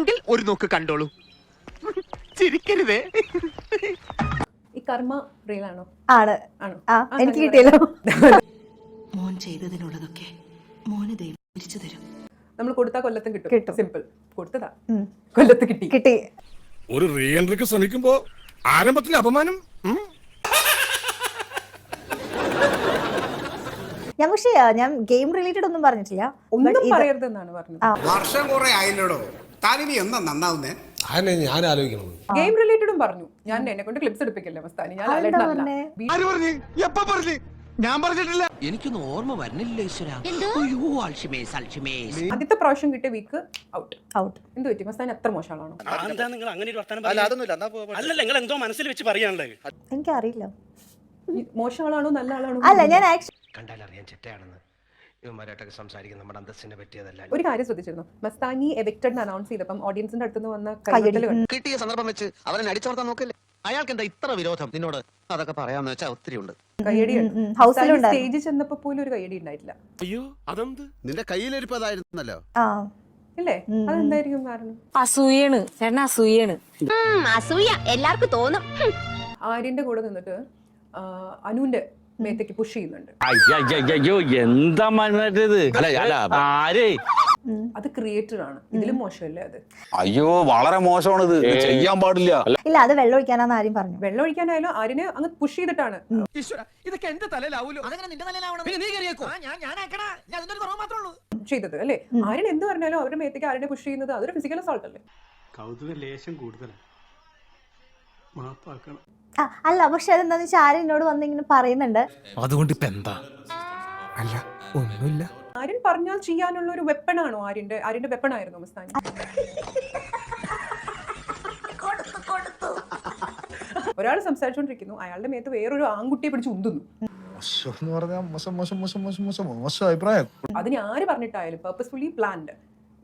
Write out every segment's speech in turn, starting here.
വേണമെങ്കിൽ ഒരു നോക്ക് കണ്ടോളൂ. ചിരിക്കരുതേ. ഈ കർമ്മ റിയൽ ആണോ? ആണ്. ആണോ? ആ എനിക്ക് കിട്ടിയല്ലോ. മോൻ ചെയ്തതിനുള്ളതൊക്കെ മോനെ ദൈവം തിരിച്ചു തരും. നമ്മൾ കൊടുത്താ കൊല്ലത്തും കിട്ടും. കിട്ടും. സിമ്പിൾ കൊടുത്തതാ. കൊല്ലത്ത് കിട്ടി. കിട്ടി. ഒരു റീഎൻട്രിക്ക് ശ്രമിക്കുമ്പോ ആരംഭത്തിൽ അപമാനം. ഞാൻ പക്ഷേ ഞാൻ ഗെയിം റിലേറ്റഡ് ഒന്നും പറഞ്ഞിട്ടില്ല. ഒന്നും പറയരുതെന്നാണ് പറയരുത് പറഞ്ഞത് വർഷം കുറെ ആയില്ലടോ? താനിനി എന്താ നന്നാവുന്നേ? അതന്നെ ഞാൻ ആലോചിക്കണത്. ഗെയിം റിലേറ്റഡും പറഞ്ഞു. ഞാൻ എന്നെ കൊണ്ട് ക്ലിപ്സ് എടുപ്പിക്കല്ലേ മസ്താനി? ഞാൻ അതെന്താ ലാലേട്ടനല്ല. ആര് പറഞ്ഞു? എപ്പ പറഞ്ഞു? ഞാൻ പറഞ്ഞിട്ടില്ല. എനിക്കൊന്നും ഓർമ്മ വരുന്നില്ല ഈശ്വര. അയ്യോ അൽഷിമേസ് അൽഷിമേസ് ആദ്യത്തെ പ്രാവശ്യം കിട്ടിയ വീക്ക് ഔട്ട് ഔട്ട് എന്ത് പറ്റി? മസ്താനി അത്ര മോശമാണോ? എന്താ നിങ്ങൾ അങ്ങനെ ഒരു അല്ല പറയുന്നത്? അല്ലല്ല നിങ്ങൾ എന്തോ മനസ്സിൽ വെച്ച് പറയാനുള്ളത്. എനിക്കറിയില്ല. ഈ മോശം ആളാണോ നല്ല ആളാണോ അല്ല ഞാൻ ആക്ച്വലി കണ്ടാലറിയാൻ ചെറ്റയാണെന്ന് ഇവന്മാരായിട്ടൊക്കെ സംസാരിക്കുന്ന നമ്മുടെ അന്തസ്സിനെ പറ്റിയതല്ല ഒരു കാര്യം ശ്രദ്ധിച്ചിരുന്നു. മസ്താനി എവിക്റ്റഡ് അനൗൺസ് ചെയ്തപ്പം ഓഡിയൻസിന്റെ അടുത്തുനിന്ന് വന്ന കയ്യടി. കിട്ടിയ സന്ദർഭം വെച്ച് അവനെ അടിച്ചമർത്താൻ നോക്കല്ലേ? അയാൾക്ക് എന്താ ഇത്ര വിരോധം? നിന്നോട് അതൊക്കെ പറയാന്ന് വെച്ചാൽ ഒത്തിരി ഉണ്ട്. സ്റ്റേജിൽ ചെന്നപ്പോ പോലും ഒരു കയ്യടി ഉണ്ടായിട്ടില്ല. അയ്യോ അതെന്ത്? നിന്റെ കയ്യിലിരിപ്പതായിരുന്നല്ലോ ആ. ഇല്ലേ. അതെന്തായിരിക്കും കാരണം? അസൂയാണ് ചേട്ടൻ അസൂയാണ് അസൂയ. എല്ലാവർക്കും തോന്നും. ആര്യന്റെ കൂടെ നിന്നിട്ട് അനുവിന്റെ മേത്തേക്ക് പുഷ് ചെയ്യുന്നുണ്ട്. അയ്യോ എന്താ ആരേ? അത് ക്രിയേറ്റർ ആണ്. ഇതിലും മോശമല്ലേ അത്? അയ്യോ വളരെ മോശമാണ് ഇത്. ചെയ്യാൻ പാടില്ല. ഇല്ല അത് വെള്ളം ഒഴിക്കാനാന്ന് ആരും പറഞ്ഞു. വെള്ളം ഒഴിക്കാനായാലും ആരിനെ അങ്ങ് പുഷ് ചെയ്തിട്ടാണ്. ഇതൊക്കെ എന്റെ തലയിലാവൂലോ? ചെയ്തത് അല്ലേ? ആര്യൻ എന്ത് പറഞ്ഞാലും അവരുടെ മേത്തേക്ക് ആരിനെ പുഷ് ചെയ്യുന്നത് അതൊരു ഫിസിക്കൽ അസോൾട്ട് അല്ലേ? കൗതുക ലേശം കൂടുതലാണ്. മാപ്പാക്കണം ആ, അല്ല പക്ഷെ അതെന്താന്ന് വെച്ചാൽ ആരും എന്നോട് വന്ന് ഇങ്ങനെ പറയുന്നുണ്ട്. അതുകൊണ്ട് ഇപ്പൊ എന്താ? അല്ല ഒന്നുമില്ല. ആര്യൻ പറഞ്ഞാൽ ചെയ്യാനുള്ള ഒരു വെപ്പണാണോ ആണോ ആര്യന്റെ ആര്യന്റെ വെപ്പൺ ആയിരുന്നു മസ്താനി ഒരാൾ സംസാരിച്ചോണ്ടിരിക്കുന്നു അയാളുടെ മേത്ത് വേറൊരു ആൺകുട്ടിയെ പിടിച്ച് ഉന്തുന്നു. എന്ന് പറഞ്ഞാൽ മോശം മോശം മോശം മോശം മോശം മോശം അഭിപ്രായം. അതിന് ആര് പറഞ്ഞിട്ടായാലും പേർപ്പസ്ഫുള്ളി പ്ലാൻഡ്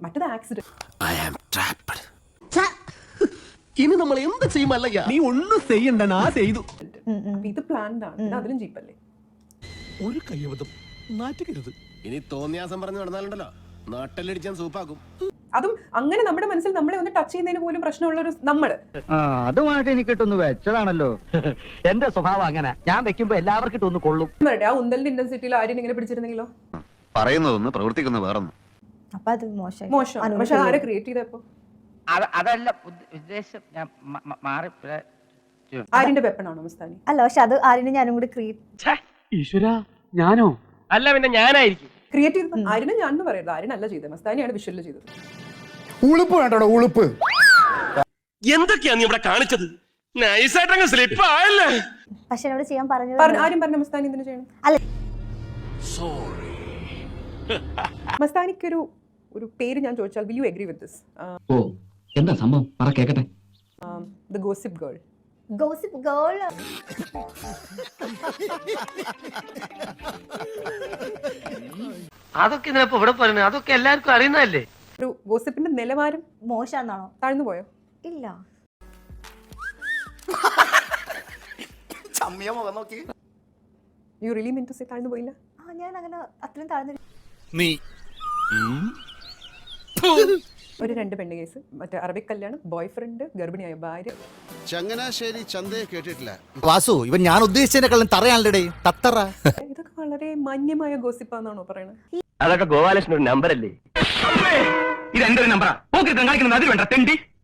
മറ്റത് ആക്സിഡന്റ് ഇനി നമ്മൾ എന്ത് ചെയ്യുമല്ലയ്യ നീ ഒന്നും ചെയ്യണ്ട നാ ചെയ്തു. ഇത് പ്ലാൻഡ് ആണ്. അതിലും ജീപ്പല്ലേ ഒരു കയ്യബദ്ധം. നാറ്റിക്കരുത്. ഇനി തോന്നിയാസം പറഞ്ഞു നടന്നാലുണ്ടല്ലോ. നാട്ടിലടിച്ചാൻ സൂപ്പാക്കും. അതും അങ്ങനെ നമ്മുടെ മനസ്സിൽ നമ്മളെ ഒന്ന് ടച്ച് ചെയ്യുന്നതിന് പോലും പ്രശ്നമുള്ള ഒരു നമ്മൾ അതുമായിട്ട് എനിക്ക് ഇട്ടൊന്ന് വെച്ചതാണല്ലോ. എന്റെ സ്വഭാവം അങ്ങനെ. ഞാൻ വെക്കുമ്പോ എല്ലാവർക്കും ഇട്ടൊന്ന് കൊള്ളും. ആ ഉന്തലിന്റെ ഇന്റൻസിറ്റിയിൽ ആരും ഇങ്ങനെ പിടിച്ചിരുന്നെങ്കിലോ? പറയുന്നതൊന്ന് പ്രവർത്തിക്കുന്ന വേറൊന്നും. അപ്പൊ അത് മോശം മോശം പക്ഷെ ആരെ ക്രിയേറ്റ് ചെയ്തപ്പോ അതല്ല ഉദ്ദേശം ഞാൻ മാറി ആര്യന്റെ വെപ്പൺ ആണോ മസ്താനി? അല്ല പക്ഷെ അത് ആരിനെ ഞാനും കൂടി ക്രിയേറ്റ് ഈശ്വര ഞാനോ? അല്ല പിന്നെ ഞാനായിരിക്കും. ക്രിയേറ്റ് ചെയ്ത് ആര്യനെ ഞാൻ എന്ന് പറയരുത് ആര്യനല്ല ചെയ്തത്. മസ്താനിയാണ് വിഷ്വലിൽ ചെയ്തത്. ഉളുപ്പ് വേണ്ടോ ഉളുപ്പ്. എന്തൊക്കെയാ നീ ഇവിടെ കാണിച്ചത്? നൈസായിട്ടങ്ങ് സ്ലിപ്പ് ആയല്ലേ? പക്ഷെ എന്നോട് ചെയ്യാൻ പറഞ്ഞു പറഞ്ഞ- പറഞ്ഞു പറഞ്ഞ മസ്താനി എന്തിനു ചെയ്യണം? അല്ല. മസ്താനിക്കൊരു ഒരു പേര് ഞാൻ ചോദിച്ചാൽ will you agree with this ഓ. എന്താ സംഭവം? പറ കേക്കട്ടെ. The gossip girl gossip girl അതൊക്കെ ഇതിനപ്പോ ഇവിടെ പറയുന്നത് അതൊക്കെ എല്ലാവർക്കും അറിയുന്നതല്ലേ? ഒരു ഗോസിപ്പിന്റെ നിലവാരം മോശാന്നാണോ? താഴ്ന്നു പോയോ? ഇല്ല. You really mean to say താഴ്ന്നു പോയില്ല? ആ ഞാൻ അങ്ങനെ അത്രയും താഴ്ന്നു നീ. ഒരു രണ്ട് പെണ്ണ് കേസ്. മറ്റേ അറബിക് കല്യാണം ബോയ് ഫ്രണ്ട് ഗർഭിണിയായ ഭാര്യ. ചങ്ങനാശ്ശേരി ചന്തയെ കേട്ടിട്ടില്ല. വാസു ഇവൻ ഞാൻ ഉദ്ദേശിച്ചതിനെക്കാളും തറയാണല്ലേ തത്തറ. ഇതൊക്കെ വളരെ മാന്യമായ ഗോസിപ്പാന്നാണോ പറയണത്? അതൊക്കെ ഗോപാലകൃഷ്ണൻ ഒരു നമ്പർ അല്ലേ? ഇത് എന്റെ ഒരു നമ്പറാ പോക്കിരുത്തം കാണിക്കുന്നത് അതിൽ വേണ്ട തെണ്ടി.